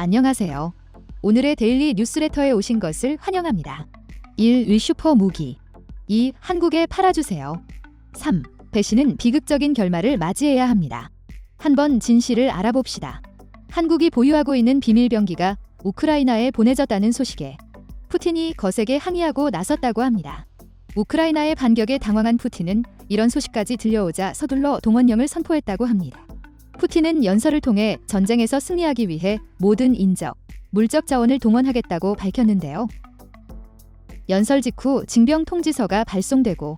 안녕하세요. 오늘의 데일리 뉴스레터에 오신 것을 환영합니다. 1. 위 슈퍼 무기 2. 한국에 팔아주세요. 3. 배신은 비극적인 결말을 맞이해야 합니다. 한번 진실을 알아봅시다. 한국이 보유하고 있는 비밀병기가 우크라이나에 보내졌다는 소식에 푸틴이 거세게 항의하고 나섰다고 합니다. 우크라이나의 반격에 당황한 푸틴은 이런 소식까지 들려오자 서둘러 동원령을 선포했다고 합니다. 푸틴은 연설을 통해 전쟁에서 승리하기 위해 모든 인적, 물적 자원을 동원하겠다고 밝혔는데요. 연설 직후 징병 통지서가 발송되고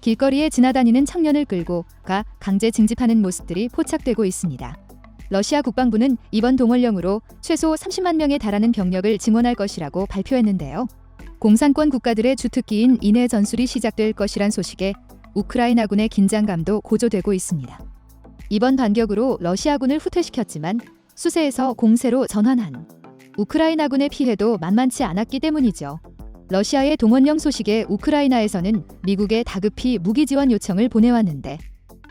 길거리에 지나다니는 청년을 끌고 가 강제 징집하는 모습들이 포착되고 있습니다. 러시아 국방부는 이번 동원령으로 최소 30만 명에 달하는 병력을 증원할 것이라고 발표했는데요. 공산권 국가들의 주특기인 인해 전술이 시작될 것이란 소식에 우크라이나군의 긴장감도 고조되고 있습니다. 이번 반격으로 러시아군을 후퇴시켰지만 수세에서 공세로 전환한 우크라이나군의 피해도 만만치 않았기 때문이죠. 러시아의 동원령 소식에 우크라이나에서는 미국에 다급히 무기 지원 요청을 보내왔는데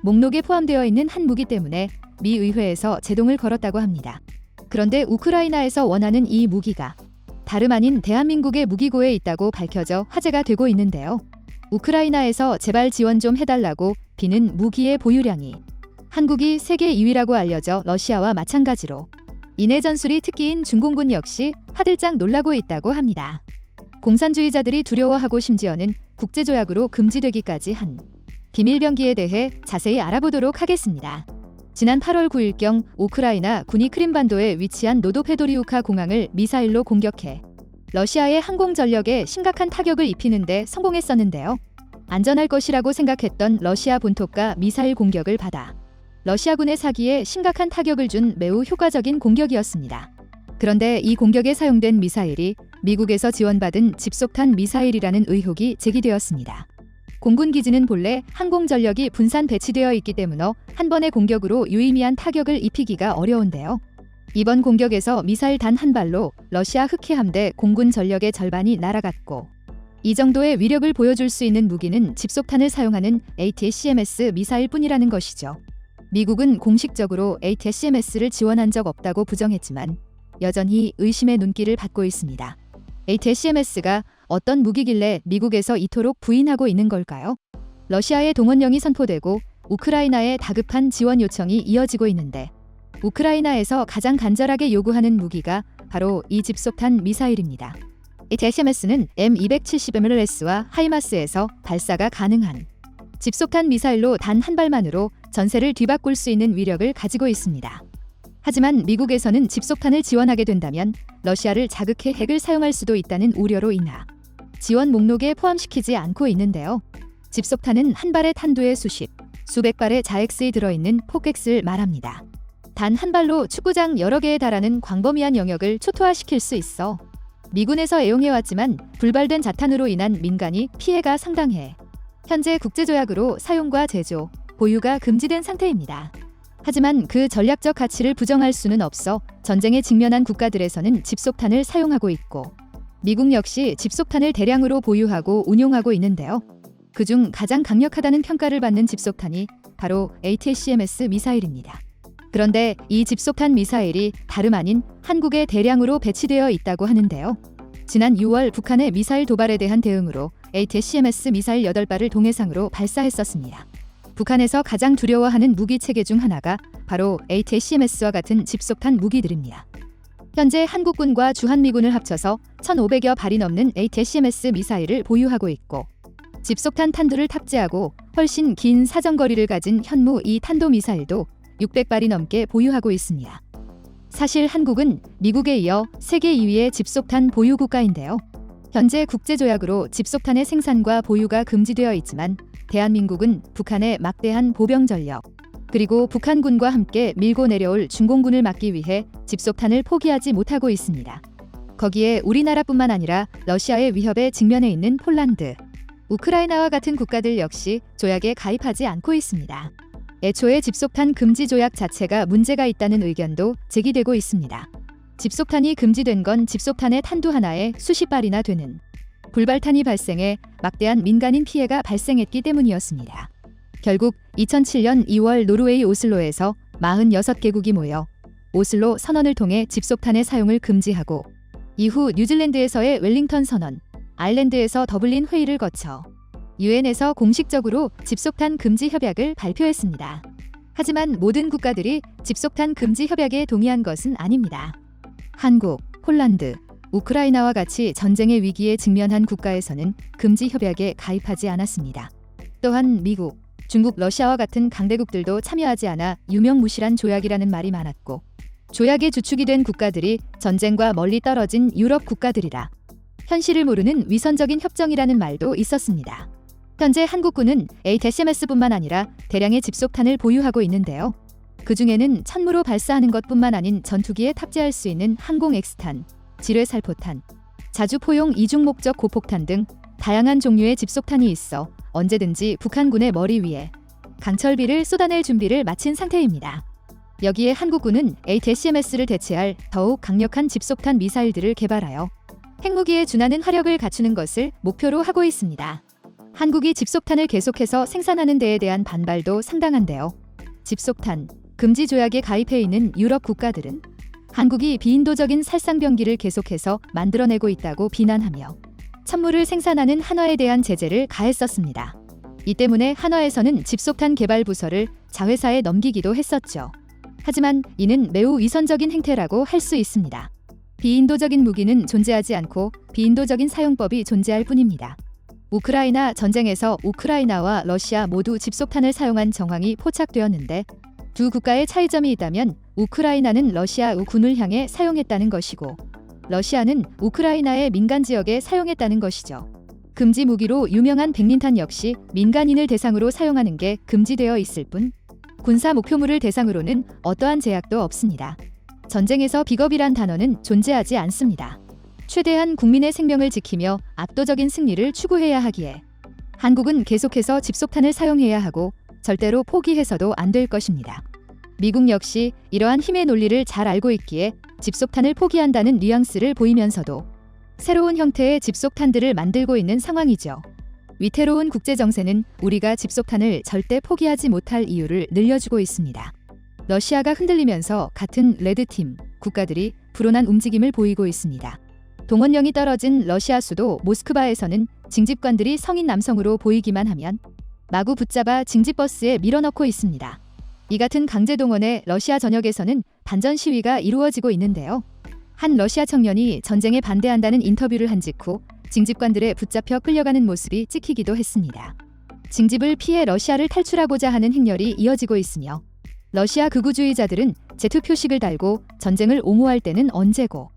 목록에 포함되어 있는 한 무기 때문에 미 의회에서 제동을 걸었다고 합니다. 그런데 우크라이나에서 원하는 이 무기가 다름 아닌 대한민국의 무기고에 있다고 밝혀져 화제가 되고 있는데요. 우크라이나에서 제발 지원 좀 해달라고 비는 무기의 보유량이 한국이 세계 2위라고 알려져 러시아와 마찬가지로 인해 전술이 특기인 중공군 역시 화들짝 놀라고 있다고 합니다. 공산주의자들이 두려워하고 심지어는 국제조약으로 금지되기까지 한 비밀병기에 대해 자세히 알아보도록 하겠습니다. 지난 8월 9일경 우크라이나 군이 크림반도에 위치한 노도페도리우카 공항을 미사일로 공격해 러시아의 항공 전력에 심각한 타격을 입히는데 성공했었는데요. 안전할 것이라고 생각했던 러시아 본토가 미사일 공격을 받아 러시아군의 사기에 심각한 타격을 준 매우 효과적인 공격이었습니다. 그런데 이 공격에 사용된 미사일이 미국에서 지원받은 집속탄 미사일이라는 의혹이 제기되었습니다. 공군 기지는 본래 항공 전력이 분산 배치되어 있기 때문에 한 번의 공격으로 유의미한 타격을 입히기가 어려운데요. 이번 공격에서 미사일 단 한 발로 러시아 흑해 함대 공군 전력의 절반이 날아갔고 이 정도의 위력을 보여줄 수 있는 무기는 집속탄을 사용하는 ATACMS 미사일뿐이라는 것이죠. 미국은 공식적으로 ATACMS를 지원한 적 없다고 부정했지만 여전히 의심의 눈길을 받고 있습니다. ATACMS가 어떤 무기길래 미국에서 이토록 부인하고 있는 걸까요? 러시아의 동원령이 선포되고 우크라이나의 다급한 지원 요청이 이어지고 있는데 우크라이나에서 가장 간절하게 요구하는 무기가 바로 이 집속탄 미사일입니다. ATACMS는 M270MLS와 하이마스에서 발사가 가능한 집속탄 미사일로 단 한 발만으로 전세를 뒤바꿀 수 있는 위력을 가지고 있습니다. 하지만 미국에서는 집속탄을 지원하게 된다면 러시아를 자극해 핵을 사용할 수도 있다는 우려로 인하 지원 목록에 포함시키지 않고 있는데요. 집속탄은 한 발의 탄두에 수십, 수백 발의 자엑스이 들어있는 포객스를 말합니다. 단 한 발로 축구장 여러 개에 달하는 광범위한 영역을 초토화시킬 수 있어 미군에서 애용해왔지만 불발된 자탄으로 인한 민간이 피해가 상당해 현재 국제조약으로 사용과 제조, 보유가 금지된 상태입니다. 하지만 그 전략적 가치를 부정할 수는 없어 전쟁에 직면한 국가들에서는 집속탄을 사용하고 있고 미국 역시 집속탄을 대량으로 보유하고 운용하고 있는데요. 그중 가장 강력하다는 평가를 받는 집속탄이 바로 ATACMS 미사일입니다. 그런데 이 집속탄 미사일이 다름 아닌 한국에 대량으로 배치되어 있다고 하는데요. 지난 6월 북한의 미사일 도발에 대한 대응으로 ATACMS 미사일 8발을 동해상으로 발사했었습니다. 북한에서 가장 두려워하는 무기 체계 중 하나가 바로 ATACMS와 같은 집속탄 무기들입니다. 현재 한국군과 주한미군을 합쳐서 1,500여 발이 넘는 ATACMS 미사일을 보유하고 있고 집속탄 탄두를 탑재하고 훨씬 긴 사정거리를 가진 현무 이 탄도 미사일도 600발이 넘게 보유하고 있습니다. 사실 한국은 미국에 이어 세계 2위의 집속탄 보유 국가인데요. 현재 국제조약으로 집속탄의 생산과 보유가 금지되어 있지만 대한민국은 북한의 막대한 보병 전력 그리고 북한군과 함께 밀고 내려올 중공군을 막기 위해 집속탄을 포기하지 못하고 있습니다. 거기에 우리나라뿐만 아니라 러시아의 위협에 직면해 있는 폴란드, 우크라이나와 같은 국가들 역시 조약에 가입하지 않고 있습니다. 애초에 집속탄 금지 조약 자체가 문제가 있다는 의견도 제기되고 있습니다. 집속탄이 금지된 건 집속탄의 탄두 하나에 수십 발이나 되는 불발탄이 발생해 막대한 민간인 피해가 발생했기 때문이었습니다. 결국 2007년 2월 노르웨이 오슬로에서 46개국이 모여 오슬로 선언을 통해 집속탄의 사용을 금지하고 이후 뉴질랜드에서의 웰링턴 선언, 아일랜드에서 더블린 회의를 거쳐 유엔에서 공식적으로 집속탄 금지 협약을 발표했습니다. 하지만 모든 국가들이 집속탄 금지 협약에 동의한 것은 아닙니다. 한국, 폴란드, 우크라이나와 같이 전쟁의 위기에 직면한 국가에서는 금지 협약에 가입하지 않았습니다. 또한 미국, 중국, 러시아와 같은 강대국들도 참여하지 않아 유명무실한 조약이라는 말이 많았고 조약의 주축이 된 국가들이 전쟁과 멀리 떨어진 유럽 국가들이라 현실을 모르는 위선적인 협정이라는 말도 있었습니다. 현재 한국군은 ATSMS뿐만 아니라 대량의 집속탄을 보유하고 있는데요. 그 중에는 천무로 발사하는 것뿐만 아닌 전투기에 탑재할 수 있는 항공 X탄, 지뢰 살포탄, 자주 포용 이중 목적 고폭탄 등 다양한 종류의 집속탄이 있어 언제든지 북한군의 머리 위에 강철비를 쏟아낼 준비를 마친 상태입니다. 여기에 한국군은 ATSMS를 대체할 더욱 강력한 집속탄 미사일들을 개발하여 핵무기에 준하는 화력을 갖추는 것을 목표로 하고 있습니다. 한국이 집속탄을 계속해서 생산하는 데에 대한 반발도 상당한데요. 집속탄 금지 조약에 가입해 있는 유럽 국가들은 한국이 비인도적인 살상병기를 계속해서 만들어내고 있다고 비난하며 천물을 생산하는 한화에 대한 제재를 가했었습니다. 이 때문에 한화에서는 집속탄 개발 부서를 자회사에 넘기기도 했었죠. 하지만 이는 매우 위선적인 행태라고 할 수 있습니다. 비인도적인 무기는 존재하지 않고 비인도적인 사용법이 존재할 뿐입니다. 우크라이나 전쟁에서 우크라이나와 러시아 모두 집속탄을 사용한 정황이 포착되었는데 두 국가의 차이점이 있다면 우크라이나는 러시아 군을 향해 사용했다는 것이고 러시아는 우크라이나의 민간 지역에 사용했다는 것이죠. 금지 무기로 유명한 백린탄 역시 민간인을 대상으로 사용하는 게 금지되어 있을 뿐 군사 목표물을 대상으로는 어떠한 제약도 없습니다. 전쟁에서 비겁이란 단어는 존재하지 않습니다. 최대한 국민의 생명을 지키며 압도적인 승리를 추구해야 하기에 한국은 계속해서 집속탄을 사용해야 하고 절대로 포기해서도 안 될 것입니다. 미국 역시 이러한 힘의 논리를 잘 알고 있기에 집속탄을 포기한다는 뉘앙스를 보이면서도 새로운 형태의 집속탄들을 만들고 있는 상황이죠. 위태로운 국제 정세는 우리가 집속탄을 절대 포기하지 못할 이유를 늘려주고 있습니다. 러시아가 흔들리면서 같은 레드팀 국가들이 불온한 움직임을 보이고 있습니다. 동원령이 떨어진 러시아 수도 모스크바에서는 징집관들이 성인 남성으로 보이기만 하면 마구 붙잡아 징집버스에 밀어넣고 있습니다. 이 같은 강제 동원에 러시아 전역에서는 반전 시위가 이루어지고 있는데요. 한 러시아 청년이 전쟁에 반대한다는 인터뷰를 한 직후 징집관들에 붙잡혀 끌려가는 모습이 찍히기도 했습니다. 징집을 피해 러시아를 탈출하고자 하는 행렬이 이어지고 있으며 러시아 극우주의자들은 제투 표식을 달고 전쟁을 옹호할 때는 언제고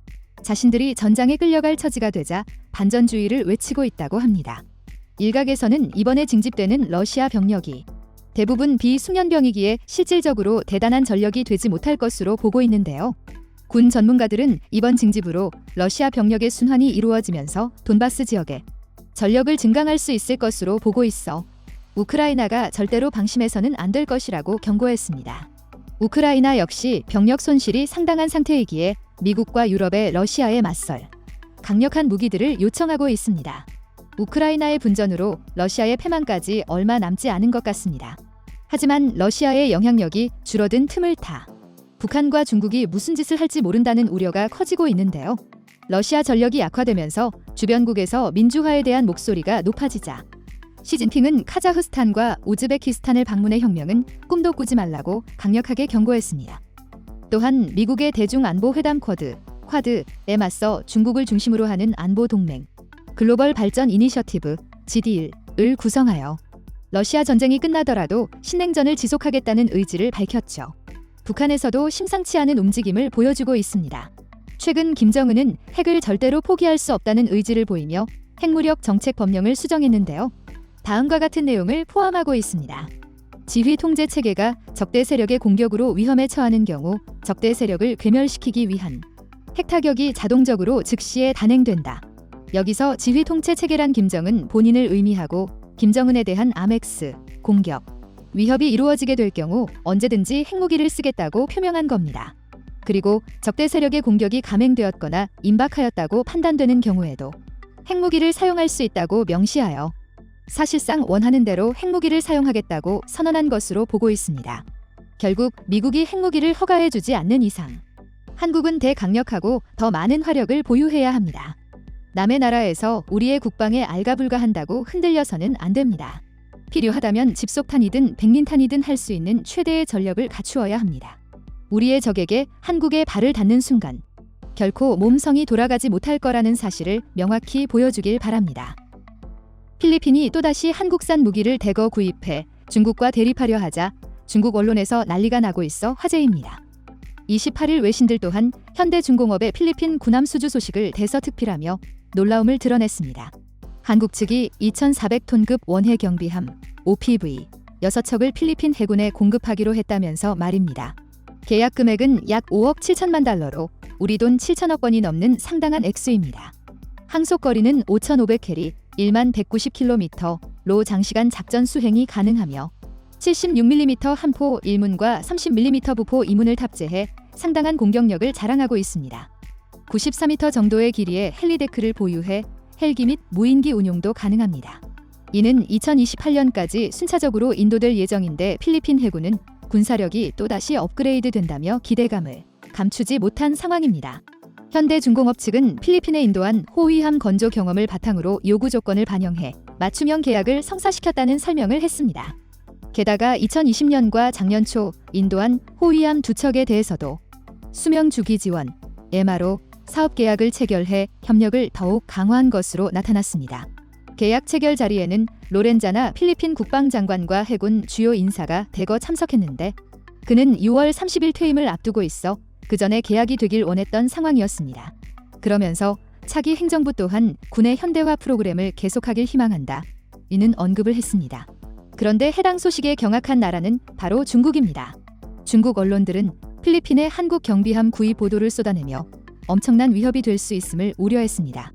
자신들이 전장에 끌려갈 처지가 되자 반전주의를 외치고 있다고 합니다. 일각에서는 이번에 징집되는 러시아 병력이 대부분 비숙련병이기에 실질적으로 대단한 전력이 되지 못할 것으로 보고 있는데요. 군 전문가들은 이번 징집으로 러시아 병력의 순환이 이루어지면서 돈바스 지역에 전력을 증강할 수 있을 것으로 보고 있어 우크라이나가 절대로 방심해서는 안 될 것이라고 경고했습니다. 우크라이나 역시 병력 손실이 상당한 상태이기에 미국과 유럽의 러시아에 맞설 강력한 무기들을 요청하고 있습니다. 우크라이나의 분전으로 러시아의 패망까지 얼마 남지 않은 것 같습니다. 하지만 러시아의 영향력이 줄어든 틈을 타 북한과 중국이 무슨 짓을 할지 모른다는 우려가 커지고 있는데요. 러시아 전력이 약화되면서 주변국에서 민주화에 대한 목소리가 높아지자 시진핑은 카자흐스탄과 우즈베키스탄을 방문해 혁명은 꿈도 꾸지 말라고 강력하게 경고했습니다. 또한 미국의 대중 안보 회담 쿼드, 쿼드에 맞서 중국을 중심으로 하는 안보 동맹, 글로벌 발전 이니셔티브 GD1을 구성하여 러시아 전쟁이 끝나더라도 신냉전을 지속하겠다는 의지를 밝혔죠. 북한에서도 심상치 않은 움직임을 보여주고 있습니다. 최근 김정은은 핵을 절대로 포기할 수 없다는 의지를 보이며 핵무력 정책 법령을 수정했는데요. 다음과 같은 내용을 포함하고 있습니다. 지휘 통제 체계가 적대 세력의 공격으로 위험에 처하는 경우 적대 세력을 괴멸시키기 위한 핵 타격이 자동적으로 즉시에 단행된다. 여기서 지휘 통제 체계란 김정은 본인을 의미하고 김정은에 대한 아멕스 공격 위협이 이루어지게 될 경우 언제든지 핵무기를 쓰겠다고 표명한 겁니다. 그리고 적대 세력의 공격이 감행되었거나 임박하였다고 판단되는 경우에도 핵무기를 사용할 수 있다고 명시하여 사실상 원하는 대로 핵무기를 사용하겠다고 선언한 것으로 보고 있습니다. 결국 미국이 핵무기를 허가해주지 않는 이상 한국은 대강력하고 더 많은 화력을 보유해야 합니다. 남의 나라에서 우리의 국방에 알가불가한다고 흔들려서는 안 됩니다. 필요하다면 집속탄이든 백린탄이든 할 수 있는 최대의 전력을 갖추어야 합니다. 우리의 적에게 한국에 발을 닿는 순간 결코 몸성이 돌아가지 못할 거라는 사실을 명확히 보여주길 바랍니다. 필리핀이 또다시 한국산 무기를 대거 구입해 중국과 대립하려 하자 중국 언론에서 난리가 나고 있어 화제입니다. 28일 외신들 또한 현대중공업의 필리핀 군함 수주 소식을 대서특필하며 놀라움을 드러냈습니다. 한국 측이 2,400톤급 원해 경비함 OPV 6척을 필리핀 해군에 공급하기로 했다면서 말입니다. 계약 금액은 약 5억 7천만 달러로 우리 돈 7천억 원이 넘는 상당한 액수입니다. 항속 거리는 5,500캐리, 1만 190km로 장시간 작전 수행이 가능하며 76mm 한포 1문과 30mm 부포 2문을 탑재해 상당한 공격력을 자랑하고 있습니다. 94m 정도의 길이의 헬리데크를 보유해 헬기 및 무인기 운용도 가능합니다. 이는 2028년까지 순차적으로 인도될 예정인데 필리핀 해군은 군사력이 또다시 업그레이드 된다며 기대감을 감추지 못한 상황입니다. 현대중공업 측은 필리핀에 인도한 호위함 건조 경험을 바탕으로 요구 조건을 반영해 맞춤형 계약을 성사시켰다는 설명을 했습니다. 게다가 2020년과 작년 초 인도한 호위함 두 척에 대해서도 수명 주기 지원, MRO 사업 계약을 체결해 협력을 더욱 강화한 것으로 나타났습니다. 계약 체결 자리에는 로렌자나 필리핀 국방장관과 해군 주요 인사가 대거 참석했는데 그는 6월 30일 퇴임을 앞두고 있어 그 전에 계약이 되길 원했던 상황이었습니다. 그러면서 차기 행정부 또한 군의 현대화 프로그램을 계속하길 희망한다. 이는 언급을 했습니다. 그런데 해당 소식에 경악한 나라는 바로 중국입니다. 중국 언론들은 필리핀의 한국 경비함 구입 보도를 쏟아내며 엄청난 위협이 될 수 있음을 우려했습니다.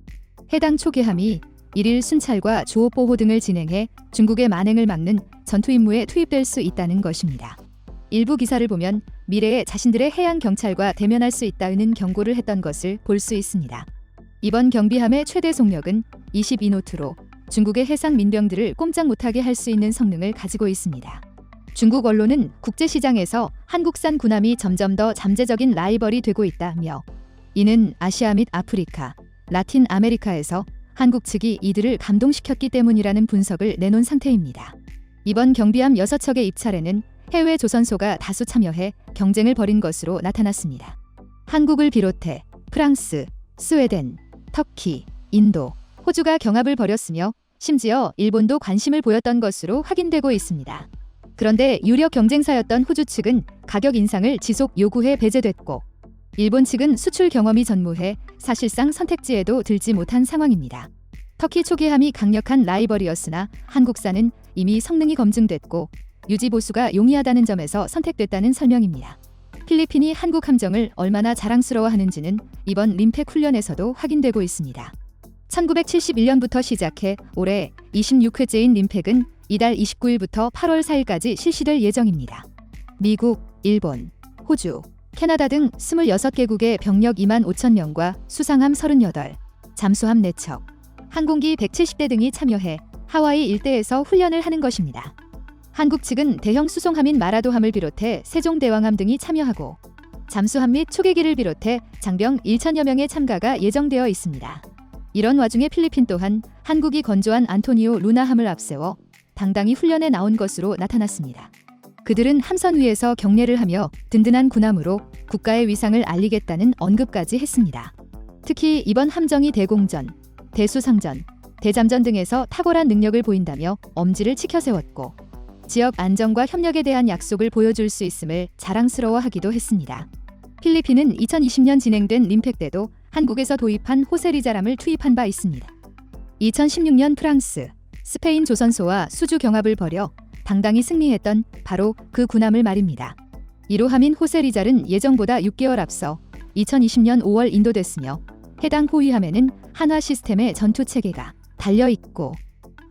해당 초계함이 일일 순찰과 조업 보호 등을 진행해 중국의 만행을 막는 전투 임무에 투입될 수 있다는 것입니다. 일부 기사를 보면 미래에 자신들의 해양 경찰과 대면할 수 있다는 경고를 했던 것을 볼 수 있습니다. 이번 경비함의 최대 속력은 22노트로 중국의 해상 민병들을 꼼짝 못하게 할 수 있는 성능을 가지고 있습니다. 중국 언론은 국제시장에서 한국산 군함이 점점 더 잠재적인 라이벌이 되고 있다며 이는 아시아 및 아프리카, 라틴 아메리카에서 한국 측이 이들을 감동시켰기 때문이라는 분석을 내놓은 상태입니다. 이번 경비함 6척의 입찰에는 해외 조선소가 다수 참여해 경쟁을 벌인 것으로 나타났습니다. 한국을 비롯해 프랑스, 스웨덴, 터키, 인도, 호주가 경합을 벌였으며 심지어 일본도 관심을 보였던 것으로 확인되고 있습니다. 그런데 유력 경쟁사였던 호주 측은 가격 인상을 지속 요구해 배제됐고 일본 측은 수출 경험이 전무해 사실상 선택지에도 들지 못한 상황입니다. 터키 초계함이 강력한 라이벌이었으나 한국산은 이미 성능이 검증됐고 유지 보수가 용이하다는 점에서 선택됐다는 설명입니다. 필리핀이 한국 함정을 얼마나 자랑스러워하는지는 이번 림팩 훈련에서도 확인되고 있습니다. 1971년부터 시작해 올해 26회째인 림팩은 이달 29일부터 8월 4일까지 실시될 예정입니다. 미국, 일본, 호주, 캐나다 등 26개국의 병력 2만 5천 명과 수상함 38, 잠수함 4척, 항공기 170대 등이 참여해 하와이 일대에서 훈련을 하는 것입니다. 한국 측은 대형 수송함인 마라도함을 비롯해 세종대왕함 등이 참여하고 잠수함 및 초계기를 비롯해 장병 1천여 명의 참가가 예정되어 있습니다. 이런 와중에 필리핀 또한 한국이 건조한 안토니오 루나함을 앞세워 당당히 훈련에 나온 것으로 나타났습니다. 그들은 함선 위에서 경례를 하며 든든한 군함으로 국가의 위상을 알리겠다는 언급까지 했습니다. 특히 이번 함정이 대공전, 대수상전, 대잠전 등에서 탁월한 능력을 보인다며 엄지를 치켜 세웠고 지역 안정과 협력에 대한 약속을 보여줄 수 있음을 자랑스러워하기도 했습니다. 필리핀은 2020년 진행된 림팩 때도 한국에서 도입한 호세리자람을 투입한 바 있습니다. 2016년 프랑스, 스페인 조선소와 수주 경합을 벌여 당당히 승리했던 바로 그 군함을 말입니다. 이로함인 호세리잘은 예정보다 6개월 앞서 2020년 5월 인도됐으며 해당 호위함에는 한화 시스템의 전투 체계가 달려 있고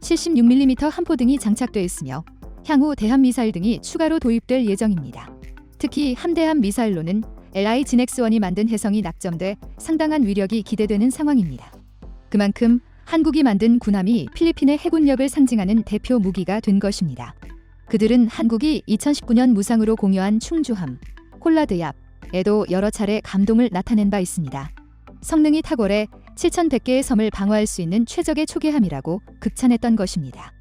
76mm 함포 등이 장착돼 있으며 향후 대함 미사일 등이 추가로 도입될 예정입니다. 특히 함대함 미사일로는 LI 진엑스원이 만든 해성이 낙점돼 상당한 위력이 기대되는 상황입니다. 그만큼 한국이 만든 군함이 필리핀의 해군력을 상징하는 대표 무기가 된 것입니다. 그들은 한국이 2019년 무상으로 공여한 충주함, 콜라드얍, 에도 여러 차례 감동을 나타낸 바 있습니다. 성능이 탁월해 7,100개의 섬을 방어할 수 있는 최적의 초계함이라고 극찬했던 것입니다.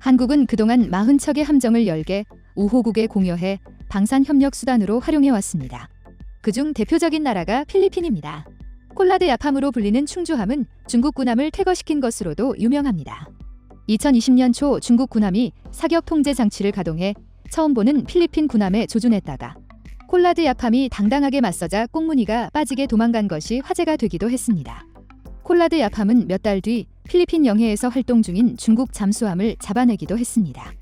한국은 그동안 40척의 함정을 열개 우호국에 공여해 방산 협력 수단으로 활용해 왔습니다. 그중 대표적인 나라가 필리핀입니다. 콜라드 야팜으로 불리는 충주함은 중국 군함을 퇴거시킨 것으로도 유명합니다. 2020년 초 중국 군함이 사격 통제 장치를 가동해 처음 보는 필리핀 군함에 조준했다가 콜라드 야팜이 당당하게 맞서자 꽁무니가 빠지게 도망간 것이 화제가 되기도 했습니다. 콜라드 야팜은 몇 달 뒤 필리핀 영해에서 활동 중인 중국 잠수함을 잡아내기도 했습니다.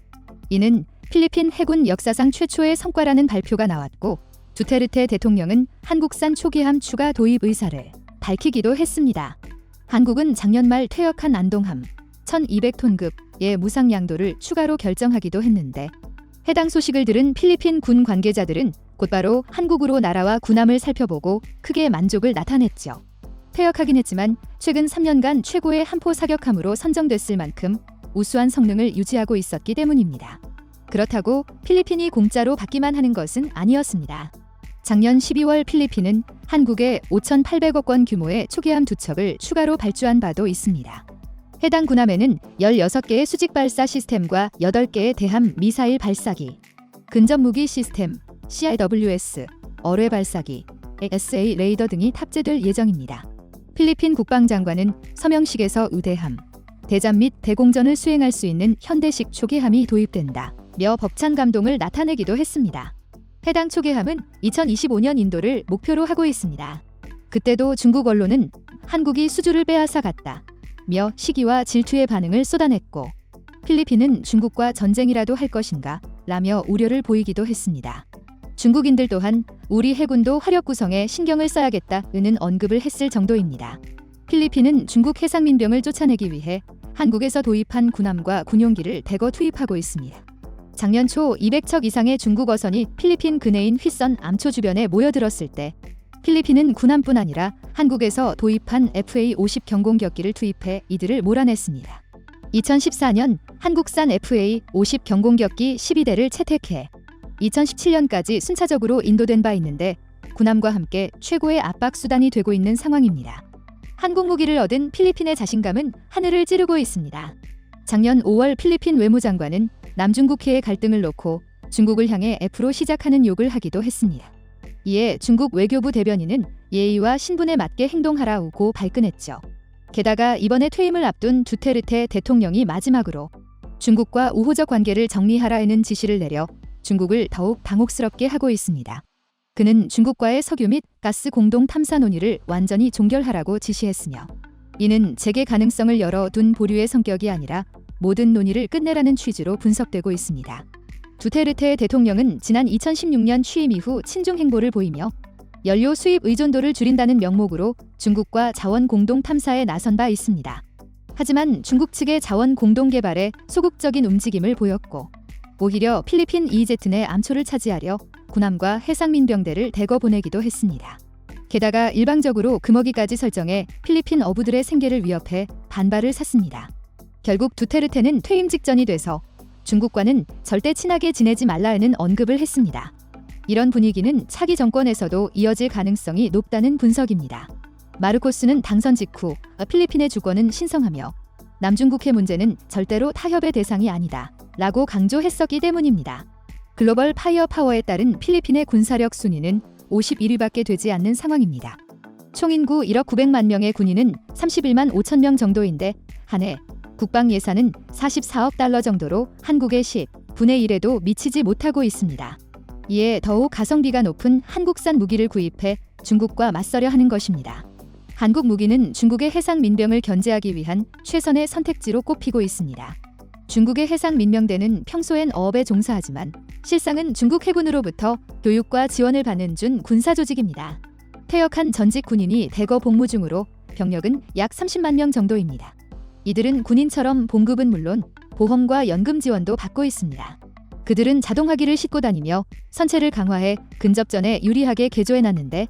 이는 필리핀 해군 역사상 최초의 성과라는 발표가 나왔고 두테르테 대통령은 한국산 초기함 추가 도입 의사를 밝히기도 했습니다. 한국은 작년 말 퇴역한 안동함 1200톤급의 무상 양도를 추가로 결정하기도 했는데 해당 소식을 들은 필리핀 군 관계자들은 곧바로 한국으로 날아와 군함을 살펴보고 크게 만족을 나타냈죠. 퇴역하긴 했지만 최근 3년간 최고의 한포 사격함으로 선정됐을 만큼 우수한 성능을 유지하고 있었기 때문입니다. 그렇다고 필리핀이 공짜로 받기만 하는 것은 아니었습니다. 작년 12월 필리핀은 한국에 5,800억 원 규모의 초기함 두 척을 추가로 발주한 바도 있습니다. 해당 군함에는 16개의 수직 발사 시스템과 8개의 대함 미사일 발사기, 근접 무기 시스템, CIWS, 어뢰 발사기, SA 레이더 등이 탑재될 예정입니다. 필리핀 국방장관은 서명식에서 우대함, 대잠 및 대공전을 수행할 수 있는 현대식 초계함이 도입된다. 며 벅찬 감동을 나타내기도 했습니다. 해당 초계함은 2025년 인도를 목표로 하고 있습니다. 그때도 중국 언론은 한국이 수주를 빼앗아 갔다. 며 시기와 질투의 반응을 쏟아냈고 필리핀은 중국과 전쟁이라도 할 것인가 라며 우려를 보이기도 했습니다. 중국인들 또한 우리 해군도 화력 구성에 신경을 써야겠다는 언급을 했을 정도입니다. 필리핀은 중국 해상민병을 쫓아내기 위해 한국에서 도입한 군함과 군용기를 대거 투입하고 있습니다. 작년 초 200척 이상의 중국 어선이 필리핀 근해인 휘선 암초 주변에 모여들었을 때 필리핀은 군함뿐 아니라 한국에서 도입한 FA-50 경공격기를 투입해 이들을 몰아냈습니다. 2014년 한국산 FA-50 경공격기 12대를 채택해 2017년까지 순차적으로 인도된 바 있는데 군함과 함께 최고의 압박 수단이 되고 있는 상황입니다. 한국 무기를 얻은 필리핀의 자신감은 하늘을 찌르고 있습니다. 작년 5월 필리핀 외무장관은 남중국해의 갈등을 놓고 중국을 향해 F로 시작하는 욕을 하기도 했습니다. 이에 중국 외교부 대변인은 예의와 신분에 맞게 행동하라고 발끈했죠. 게다가 이번에 퇴임을 앞둔 두테르테 대통령이 마지막으로 중국과 우호적 관계를 정리하라는 지시를 내려 중국을 더욱 당혹스럽게 하고 있습니다. 그는 중국과의 석유 및 가스 공동 탐사 논의를 완전히 종결하라고 지시했으며 이는 재개 가능성을 열어둔 보류의 성격이 아니라 모든 논의를 끝내라는 취지로 분석되고 있습니다. 두테르테 대통령은 지난 2016년 취임 이후 친중 행보를 보이며 연료 수입 의존도를 줄인다는 명목으로 중국과 자원 공동 탐사에 나선 바 있습니다. 하지만 중국 측의 자원 공동 개발에 소극적인 움직임을 보였고 오히려 필리핀 EEZ 내 암초를 차지하려 군함과 해상민병대를 대거 보내기도 했습니다. 게다가 일방적으로 금어기까지 설정해 필리핀 어부들의 생계를 위협해 반발을 샀습니다. 결국 두테르테는 퇴임 직전이 돼서 중국과는 절대 친하게 지내지 말라는 언급을 했습니다. 이런 분위기는 차기 정권에서도 이어질 가능성이 높다는 분석입니다. 마르코스는 당선 직후 필리핀의 주권은 신성하며 남중국해 문제는 절대로 타협의 대상이 아니다. 라고 강조했었기 때문입니다. 글로벌 파이어 파워에 따른 필리핀의 군사력 순위는 51위밖에 되지 않는 상황입니다. 총 인구 1억 900만 명의 군인은 31만 5천 명 정도인데 한해 국방 예산은 44억 달러 정도로 한국의 10분의 1에도 미치지 못하고 있습니다. 이에 더욱 가성비가 높은 한국산 무기를 구입해 중국과 맞서려 하는 것입니다. 한국 무기는 중국의 해상 민병을 견제하기 위한 최선의 선택지로 꼽히고 있습니다. 중국의 해상 민병대는 평소엔 어업에 종사하지만 실상은 중국 해군으로부터 교육과 지원을 받는 준 군사 조직입니다. 퇴역한 전직 군인이 대거 복무 중으로 병력은 약 30만 명 정도입니다. 이들은 군인처럼 봉급은 물론 보험과 연금 지원도 받고 있습니다. 그들은 자동화기를 싣고 다니며 선체를 강화해 근접전에 유리하게 개조해놨는데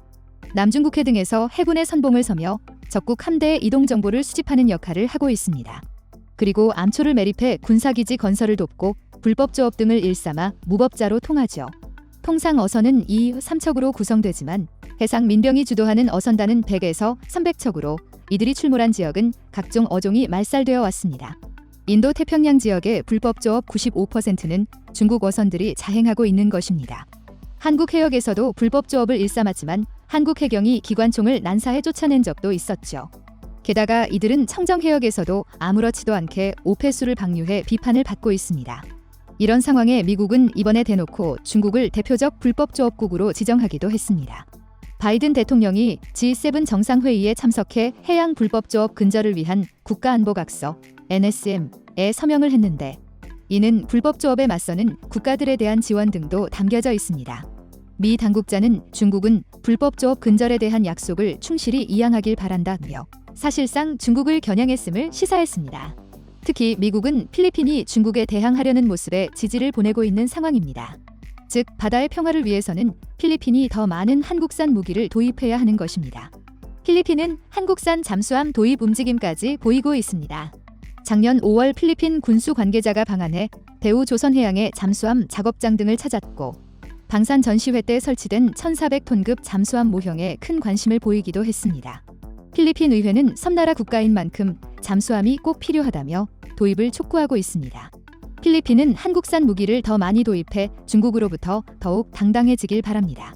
남중국해 등에서 해군의 선봉을 서며 적국 함대의 이동 정보를 수집하는 역할을 하고 있습니다. 그리고 암초를 매립해 군사기지 건설을 돕고 불법 조업 등을 일삼아 무법자로 통하죠. 통상 어선은 이 3척으로 구성되지만 해상 민병이 주도하는 어선단은 100에서 300척으로 이들이 출몰한 지역은 각종 어종이 말살되어 왔습니다. 인도 태평양 지역의 불법 조업 95%는 중국 어선들이 자행하고 있는 것입니다. 한국 해역에서도 불법 조업을 일삼았지만 한국 해경이 기관총을 난사해 쫓아낸 적도 있었죠. 게다가 이들은 청정 해역에서도 아무렇지도 않게 오폐수를 방류해 비판을 받고 있습니다. 이런 상황에 미국은 이번에 대놓고 중국을 대표적 불법 조업국으로 지정하기도 했습니다. 바이든 대통령이 G7 정상회의에 참석해 해양 불법 조업 근절을 위한 국가안보각서 NSM에 서명을 했는데 이는 불법 조업에 맞서는 국가들에 대한 지원 등도 담겨져 있습니다. 미 당국자는 중국은 불법 조업 근절에 대한 약속을 충실히 이행하길 바란다며 사실상 중국을 겨냥했음을 시사했습니다. 특히 미국은 필리핀이 중국에 대항하려는 모습에 지지를 보내고 있는 상황입니다. 즉 바다의 평화를 위해서는 필리핀이 더 많은 한국산 무기를 도입해야 하는 것입니다. 필리핀은 한국산 잠수함 도입 움직임까지 보이고 있습니다. 작년 5월 필리핀 군수 관계자가 방한해 대우 조선해양의 잠수함 작업장 등을 찾았고 방산 전시회 때 설치된 1,400톤급 잠수함 모형에 큰 관심을 보이기도 했습니다. 필리핀 의회는 섬나라 국가인 만큼 잠수함이 꼭 필요하다며 도입을 촉구하고 있습니다. 필리핀은 한국산 무기를 더 많이 도입해 중국으로부터 더욱 당당해지길 바랍니다.